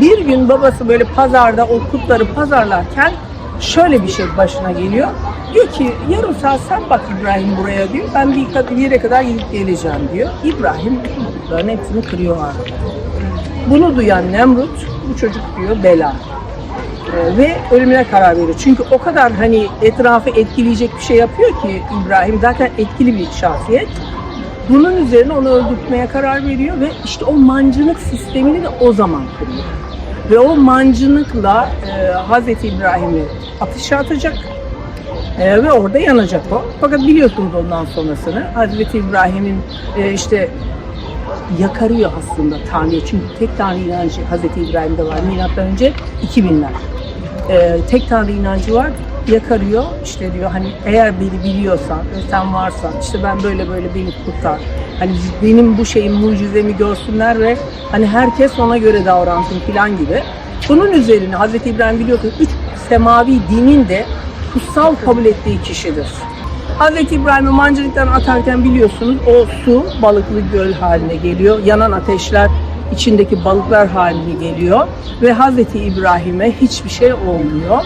Bir gün babası böyle pazarda o kutları pazarlarken şöyle bir şey başına geliyor. Diyor ki yarım saat sen bak İbrahim buraya diyor. Ben bir yere kadar gidip geleceğim diyor. İbrahim kutların hepsini kırıyor abi. Bunu duyan Nemrut bu çocuk diyor bela. Ee, ve ölümüne karar veriyor. Çünkü o kadar hani etrafı etkileyecek bir şey yapıyor ki İbrahim zaten etkili bir şahsiyet. Bunun üzerine onu öldürtmeye karar veriyor ve işte o mancınık sistemini de o zaman kuruyor. Ve o mancınıkla e, Hazreti İbrahim'i ateşe atacak e, ve orada yanacak o. Fakat biliyorsunuz ondan sonrasını Hazreti İbrahim'in e, işte yakarıyor aslında Tanrı'yı. Çünkü tek Tanrı inancı Hazreti İbrahim'de var. Milattan önce 2000'ler. Ee, tek Tanrı inancı var. Yakarıyor. İşte diyor hani eğer beni biliyorsan ve sen varsan işte ben böyle böyle beni kurtar. Hani benim bu şeyin mucizemi görsünler ve hani herkes ona göre davransın falan gibi. Bunun üzerine Hazreti İbrahim biliyorsunuz üç semavi dinin de kutsal kabul ettiği kişidir. Hazreti İbrahim'i mancınıktan atarken biliyorsunuz o su balıklı göl haline geliyor. Yanan ateşler içindeki balıklar haline geliyor. Ve Hazreti İbrahim'e hiçbir şey olmuyor.